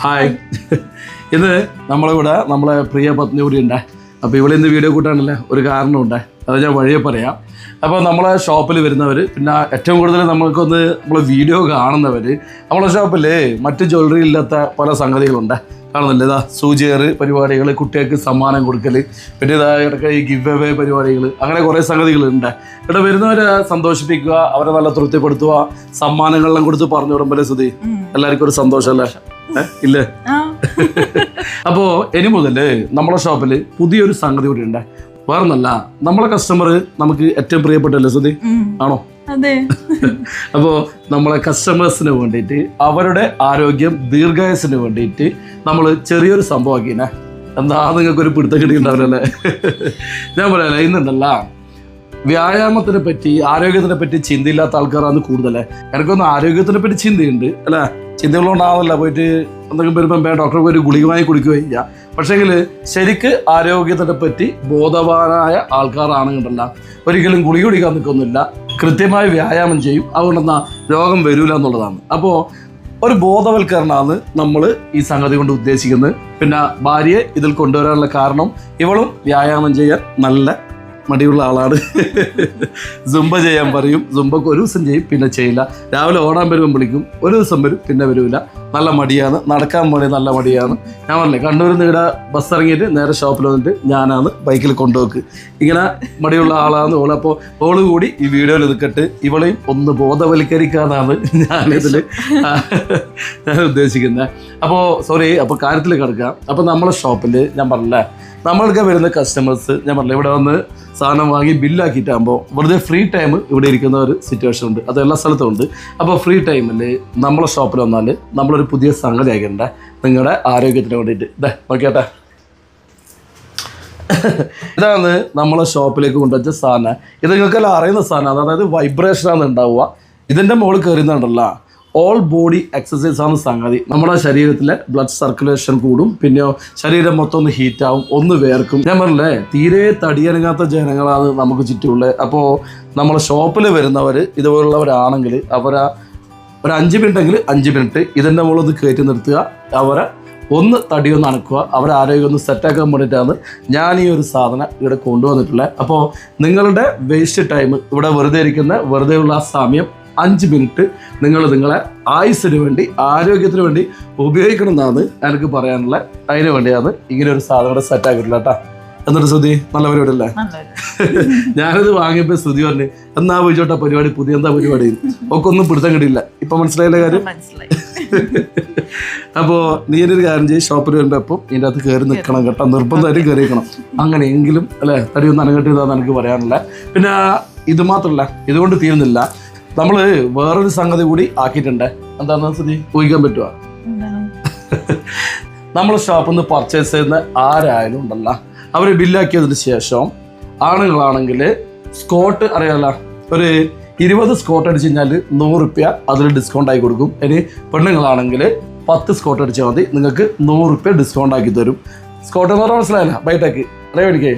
Hi ഇത് നമ്മളിവിടെ നമ്മളെ പ്രിയ പത്നി കൂടി ഉണ്ട് അപ്പോൾ ഇവിടെ ഇന്ന് വീഡിയോ കൂട്ടാണല്ലേ ഒരു കാരണമുണ്ട്. അത് ഞാൻ വഴിയെ പറയാം. അപ്പോൾ നമ്മളെ ഷോപ്പിൽ വരുന്നവർ പിന്നെ ഏറ്റവും കൂടുതൽ നമ്മൾക്കൊന്ന് നമ്മളെ വീഡിയോ കാണുന്നവർ നമ്മളെ ഷോപ്പിൽ മറ്റ് ജ്വല്ലറി ഇല്ലാത്ത പല സംഗതികളുണ്ട്. കാണുന്നില്ല ഇതാ സൂചിയർ പരിപാടികൾ കുട്ടികൾക്ക് സമ്മാനം കൊടുക്കൽ പിന്നെ ഇതാ ഇടയ്ക്ക് ഈ ഗിവ് അവേ പരിപാടികൾ അങ്ങനെ കുറേ സംഗതികളുണ്ട്. ഇവിടെ വരുന്നവരെ സന്തോഷിപ്പിക്കുക അവരെ നല്ല തൃപ്തിപ്പെടുത്തുക സമ്മാനങ്ങളെല്ലാം കൊടുത്ത് പറഞ്ഞു വിടുമ്പോൾ സുധി? എല്ലാവർക്കും ഒരു സന്തോഷമല്ലേ? ഇല്ലേ? അപ്പോൾ അപ്പോ ഇനി മുതൽ നമ്മളെ ഷോപ്പിൽ പുതിയൊരു സംഗതി കൂടി ഉണ്ട്. വേറൊന്നല്ല നമ്മളെ കസ്റ്റമർ നമുക്ക് ഏറ്റവും പ്രിയപ്പെട്ടല്ലേ സുധി? ആണോ? അതെ. അപ്പോൾ നമ്മളെ കസ്റ്റമേഴ്സിന് വേണ്ടിയിട്ട് അവരുടെ ആരോഗ്യം ദീർഘായുസിന് വേണ്ടിയിട്ട് നമ്മൾ ചെറിയൊരു സംഭവമാക്കിനെ എന്താ നിങ്ങൾക്കൊരു പിടുത്തം കിട്ടിയിട്ടുണ്ടാവില്ലല്ലേ? ഞാൻ പറയാല്ലേ ഇന്നുണ്ടല്ല. വ്യായാമത്തിനെ പറ്റി ആരോഗ്യത്തിനെ പറ്റി ചിന്തയില്ലാത്ത ആൾക്കാരാണ് കൂടുതലേ. എനിക്കൊന്ന് ആരോഗ്യത്തിനെ പറ്റി ചിന്തയുണ്ട് അല്ലേ? ചിന്തകളുണ്ടാവില്ല പോയിട്ട് എന്തെങ്കിലും വരുമ്പം ഡോക്ടർ പോയി ഗുളിക വാങ്ങി കുടിക്കുകയും ചെയ്യാം പക്ഷേങ്കിൽ ശരിക്ക് ആരോഗ്യത്തിനെ പറ്റി ബോധവാനായ ആൾക്കാരാണെങ്കിലല്ല ഒരിക്കലും ഗുളിക കുടിക്കാൻ നിൽക്കൊന്നുമില്ല കൃത്യമായി വ്യായാമം ചെയ്യും. അതുകൊണ്ടെന്നാ രോഗം വരില്ല എന്നുള്ളതാണ്. അപ്പോൾ ഒരു ബോധവൽക്കരണമാണ് നമ്മൾ ഈ സംഗതി കൊണ്ട് ഉദ്ദേശിക്കുന്നത്. പിന്നെ ഭാര്യയെ ഇതിൽ കൊണ്ടുവരാനുള്ള കാരണം ഇവളും വ്യായാമം ചെയ്യാൻ നല്ല മടിയുള്ള ആളാണ്. സുംബ ചെയ്യാൻ പറയും. സുംബക്ക് ഒരു ദിവസം ചെയ്യും പിന്നെ ചെയ്യില്ല. രാവിലെ ഓടാൻ വരുമ്പോൾ വിളിക്കും. ഒരു ദിവസം വരും പിന്നെ വരില്ല നല്ല മടിയാണ്. നടക്കാൻ വേണ്ടി നല്ല മടിയാണ്. ഞാൻ പറഞ്ഞില്ലേ കണ്ണൂരിൽ നിന്ന് ഇവിടെ ബസ് ഇറങ്ങിയിട്ട് നേരെ ഷോപ്പിൽ വന്നിട്ട് ഞാനാണ് ബൈക്കിൽ കൊണ്ടുപോക്ക്. ഇങ്ങനെ മടിയുള്ള ആളാണ് ഓൾ. അപ്പോൾ ഓൾ കൂടി ഈ വീഡിയോയിൽ നിൽക്കട്ട് ഇവളെയും ഒന്ന് ബോധവൽക്കരിക്കാന്നാണ് ഞാനിതിൽ ഞാൻ ഉദ്ദേശിക്കുന്നത് അപ്പോൾ സോറി അപ്പോൾ കാര്യത്തിൽ കിടക്കാം. അപ്പോൾ നമ്മളെ ഷോപ്പിൽ ഞാൻ പറഞ്ഞില്ലേ നമ്മൾക്ക് വരുന്ന കസ്റ്റമേഴ്സ് ഞാൻ പറഞ്ഞില്ല ഇവിടെ വന്ന് സാധനം വാങ്ങി ബില്ലാക്കിയിട്ടാകുമ്പോൾ വെറുതെ ഫ്രീ ടൈം ഇവിടെ ഇരിക്കുന്ന ഒരു സിറ്റുവേഷൻ ഉണ്ട്. അത് എല്ലാ സ്ഥലത്തും ഉണ്ട്. അപ്പോൾ ഫ്രീ ടൈമിൽ നമ്മളെ ഷോപ്പിൽ വന്നാൽ നമ്മളൊരു പുതിയ സംഗതി ആക്കണ്ടേ നിങ്ങളുടെ ആരോഗ്യത്തിന് വേണ്ടിയിട്ട്. ഇതേ നോക്കിയാട്ടെ. ഇതാണ് നമ്മളെ ഷോപ്പിലേക്ക് കൊണ്ടുവച്ച സാധനം. ഇത് നിങ്ങൾക്കെല്ലാം അറിയുന്ന സാധനം. അതായത് വൈബ്രേഷനാണ് ഉണ്ടാവുക. ഇതിന്റെ മുകളിൽ കയറുന്നുണ്ടല്ലോ ഓൾ ബോഡി എക്സസൈസ് ആണ് സംഗതി. നമ്മുടെ ശരീരത്തിലെ ബ്ലഡ് സർക്കുലേഷൻ കൂടും. പിന്നെ ശരീരം മൊത്തം ഒന്ന് ഹീറ്റാവും ഒന്ന് വേർക്കും. ഞാൻ പറഞ്ഞില്ലേ തീരെ തടിയനങ്ങാത്ത ജനങ്ങളാണ് നമുക്ക് ചുറ്റുമുള്ളത്. അപ്പോൾ നമ്മളെ ഷോപ്പിൽ വരുന്നവർ ഇതുപോലുള്ളവരാണെങ്കിൽ അവരാ ഒരു അഞ്ച് മിനിറ്റ് എങ്കിൽ അഞ്ച് മിനിറ്റ് ഇതിന്റെ മുകളിൽ കയറ്റി നിർത്തുക. അവരെ ഒന്ന് തടിയൊന്ന് അണക്കുക അവരെ ആരോഗ്യം ഒന്ന് സെറ്റാക്കാൻ വേണ്ടിയിട്ടാണ് ഞാൻ ഈ ഒരു സാധനം ഇവിടെ കൊണ്ടുവന്നിട്ടുള്ളത്. അപ്പോൾ നിങ്ങളുടെ വേസ്റ്റ് ടൈം ഇവിടെ വെറുതെ ഇരിക്കുന്ന വെറുതെ ഉള്ള സമയം അഞ്ച് മിനിറ്റ് നിങ്ങൾ നിങ്ങളെ ആയുസ്സിന് വേണ്ടി ആരോഗ്യത്തിന് വേണ്ടി ഉപയോഗിക്കണം എന്നാണ് എനിക്ക് പറയാനുള്ള. അതിന് വേണ്ടിയാണ് ഇങ്ങനെ ഒരു സാധനം ഇവിടെ സെറ്റാക്കിയിട്ടുള്ളത് കേട്ടോ. എന്നിട്ട് ശ്രുതി നല്ല പരിപാടി. അല്ലേ ഞാനത് വാങ്ങിയപ്പോൾ ശ്രുതി പറഞ്ഞു എന്നാ വിളിച്ചോട്ടെ പരിപാടി പുതിയ എന്താ പരിപാടി? ഒക്കെ ഒന്നും പിടുത്തം കിട്ടിയില്ല. ഇപ്പൊ മനസ്സിലായില്ല കാര്യം? അപ്പോ നീ എന്നൊരു ഒരു കാര്യം ചെയ്യും ഷോപ്പിൽ വരുമ്പോ എപ്പം ഇതിന്റെ അകത്ത് കയറി നിൽക്കണം കേട്ടോ. നിർബന്ധമായിട്ടും നിൽക്കണം അങ്ങനെയെങ്കിലും അല്ലെ? തടി ഒന്ന് അനങ്ങട്ടിതാന്ന് എനിക്ക് പറയാനില്ല. പിന്നെ ഇത് മാത്രല്ല ഇതുകൊണ്ട് തീരുന്നില്ല. നമ്മൾ വേറൊരു സംഗതി കൂടി ആക്കിയിട്ടുണ്ട്. എന്താണെന്ന് സ്ഥിതി ഊഹിക്കാൻ പറ്റുക നമ്മൾ ഷോപ്പിൽ നിന്ന് പർച്ചേസ് ചെയ്യുന്ന ആരായാലും ഉണ്ടല്ല. അവർ ബില്ലാക്കിയതിന് ശേഷം ആണുങ്ങളാണെങ്കിൽ സ്കോട്ട് അറിയാമല്ല ഒരു ഇരുപത് സ്കോട്ട് അടിച്ച് കഴിഞ്ഞാൽ നൂറ് റുപ്യ അതിൽ ഡിസ്കൗണ്ട് ആയി കൊടുക്കും. ഇനി പെണ്ണുങ്ങളാണെങ്കിൽ പത്ത് സ്കോട്ട് അടിച്ചാൽ മതി നിങ്ങൾക്ക് നൂറ് റുപ്യ ഡിസ്കൗണ്ട് ആക്കി തരും. സ്കോട്ട് എന്ന് പറഞ്ഞാൽ മനസ്സിലായില്ല ബൈറ്റേക്ക് അറിയാം എനിക്ക്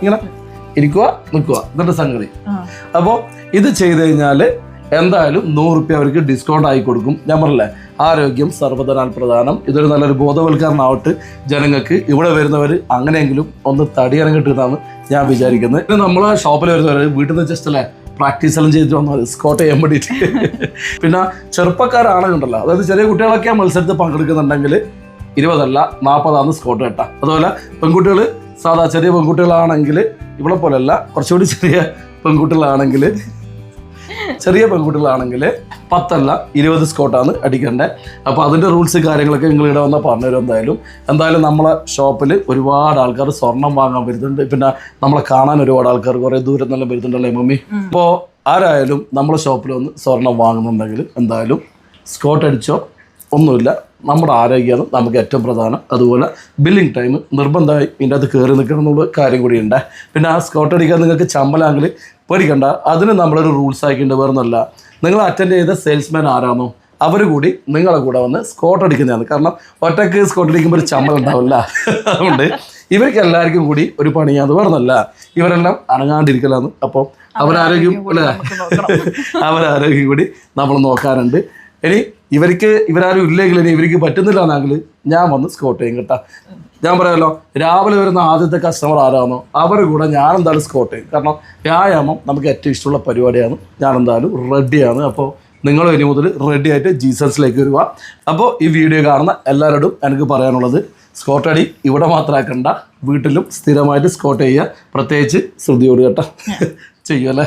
ഇങ്ങനെ ഇരിക്കുക നിൽക്കുക എന്നിട്ട് സംഗതി. അപ്പോൾ ഇത് ചെയ്ത് കഴിഞ്ഞാൽ എന്തായാലും നൂറ് റുപ്യ അവർക്ക് ഡിസ്കൗണ്ട് ആയി കൊടുക്കും. ഞാൻ പറഞ്ഞില്ലേ ആരോഗ്യം സർവധനാൽ പ്രധാനം ഇതൊരു നല്ലൊരു ബോധവൽക്കരണമാവട്ടെ. ജനങ്ങൾക്ക് ഇവിടെ വരുന്നവർ അങ്ങനെയെങ്കിലും ഒന്ന് തടിയിറങ്ങിട്ടിരുന്നാണ് ഞാൻ വിചാരിക്കുന്നത് പിന്നെ നമ്മളെ ഷോപ്പിൽ വരുന്നവർ വീട്ടിൽ നിന്ന് ജസ്റ്റ് അല്ലേ പ്രാക്ടീസ് എല്ലാം ചെയ്തിട്ട് വന്നാൽ സ്കോട്ട് ചെയ്യാൻ വേണ്ടിയിട്ട്. പിന്നെ ചെറുപ്പക്കാരാണെന്നുണ്ടല്ലോ അതായത് ചെറിയ കുട്ടികളൊക്കെ മത്സരത്തിൽ പങ്കെടുക്കുന്നുണ്ടെങ്കിൽ ഇരുപതല്ല നാൽപ്പതാണ് സ്കോട്ട് കേട്ടാ അതുപോലെ പെൺകുട്ടികൾ സാധാ ചെറിയ പെൺകുട്ടികളാണെങ്കിൽ ഇവിടെ പോലെയല്ല കുറച്ചുകൂടി ചെറിയ പെൺകുട്ടികളാണെങ്കിൽ ചെറിയ പെൺകുട്ടികളാണെങ്കിൽ പത്തല്ല ഇരുപത് സ്കോട്ടാണ് അടിക്കേണ്ടത്. അപ്പോൾ അതിന്റെ റൂൾസ് കാര്യങ്ങളൊക്കെ നിങ്ങൾ ഇവിടെ വന്നാൽ പറഞ്ഞുതരും എന്തായാലും. എന്തായാലും നമ്മളെ ഷോപ്പിൽ ഒരുപാട് ആൾക്കാർ സ്വർണം വാങ്ങാൻ വരുന്നുണ്ട്. പിന്നെ നമ്മളെ കാണാൻ ഒരുപാട് ആൾക്കാർ കുറേ ദൂരം നിന്നെല്ലാം വരുന്നുണ്ടല്ലേ മമ്മി? അപ്പോൾ ആരായാലും നമ്മളെ ഷോപ്പിൽ വന്ന് സ്വർണം വാങ്ങുന്നുണ്ടെങ്കിൽ എന്തായാലും സ്കോട്ട് അടിച്ചോ ഒന്നുമില്ല. നമ്മുടെ ആരോഗ്യമാണ് നമുക്ക് ഏറ്റവും പ്രധാനം. അതുപോലെ ബില്ലിംഗ് ടൈം നിർബന്ധമായി ഇതിന്റെ അകത്ത് കയറി നിൽക്കണം എന്നുള്ള കാര്യം കൂടിയുണ്ട് പിന്നെ ആ സ്കോട്ട് അടിക്കാൻ നിങ്ങൾക്ക് ചമ്പലാങ്കിൽ പേടിക്കണ്ട. അതിന് നമ്മളൊരു റൂൾസ് ആക്കിയിട്ട് വേറൊന്നല്ല നിങ്ങൾ അറ്റൻഡ് ചെയ്ത സെയിൽസ്മാൻ ആരാണോ അവർ കൂടി നിങ്ങളെ കൂടെ വന്ന് സ്കോട്ട് അടിക്കുന്നതാണ്. കാരണം ഒറ്റയ്ക്ക് സ്കോട്ട് അടിക്കുമ്പോൾ ഒരു ചമ്മൽ ഉണ്ടാവില്ല. അതുകൊണ്ട് ഇവർക്ക് എല്ലാവർക്കും കൂടി ഒരു പണിയാണ്. അത് പറഞ്ഞല്ല ഇവരെല്ലാം അനങ്ങാണ്ടിരിക്കലാണ്. അപ്പോൾ അവരാരോഗ്യം അല്ലേ. അവരാരോഗ്യം കൂടി നമ്മൾ നോക്കാറുണ്ട്. ഇനി ഇവർക്ക് ഇവരാരും ഇല്ലെങ്കിൽ ഇവർക്ക് പറ്റുന്നില്ല എന്നാണെങ്കിൽ ഞാൻ വന്ന് സ്കോട്ട് ചെയ്യും കേട്ടോ. ഞാൻ പറയാമല്ലോ രാവിലെ വരുന്ന ആദ്യത്തെ കസ്റ്റമർ ആരാണോ അവരുടെ കൂടെ ഞാൻ എന്തായാലും സ്കോട്ട് ചെയ്യും. കാരണം വ്യായാമം നമുക്ക് ഏറ്റവും ഇഷ്ടമുള്ള പരിപാടിയാണ്. ഞാൻ എന്തായാലും റെഡിയാണ് അപ്പോൾ നിങ്ങൾ ഇനി മുതൽ റെഡി ആയിട്ട് ജീസസിലേക്ക് വരിക. അപ്പോൾ ഈ വീഡിയോ കാണുന്ന എല്ലാവരോടും എനിക്ക് പറയാനുള്ളത് സ്കോട്ട് അടി ഇവിടെ മാത്രമാക്കണ്ട വീട്ടിലും സ്ഥിരമായിട്ട് സ്കോട്ട് ചെയ്യുക. പ്രത്യേകിച്ച് ശ്രുതിയോട് കേട്ടോ. ചെയ്യുമല്ലേ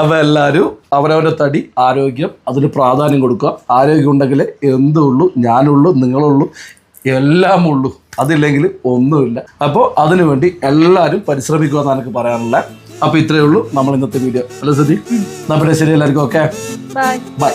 അപ്പോൾ എല്ലാവരും അവരവരുടെ തടി ആരോഗ്യം അതിന് പ്രാധാന്യം കൊടുക്കുക. ആരോഗ്യം ഉണ്ടെങ്കിൽ എന്തുള്ളൂ ഞാനുള്ളൂ നിങ്ങളുള്ളൂ എല്ലാം ഉള്ളൂ. അതില്ലെങ്കിൽ ഒന്നുമില്ല. അപ്പോൾ അതിനുവേണ്ടി എല്ലാവരും പരിശ്രമിക്കുക എന്നാണ് എനിക്ക് പറയാനുള്ളത്. അപ്പോൾ ഇത്രയേ ഉള്ളൂ നമ്മൾ ഇന്നത്തെ വീഡിയോ അല്ലേ സതി നമ്മുടെ ശരി എല്ലാവർക്കും ഓക്കെ ബൈ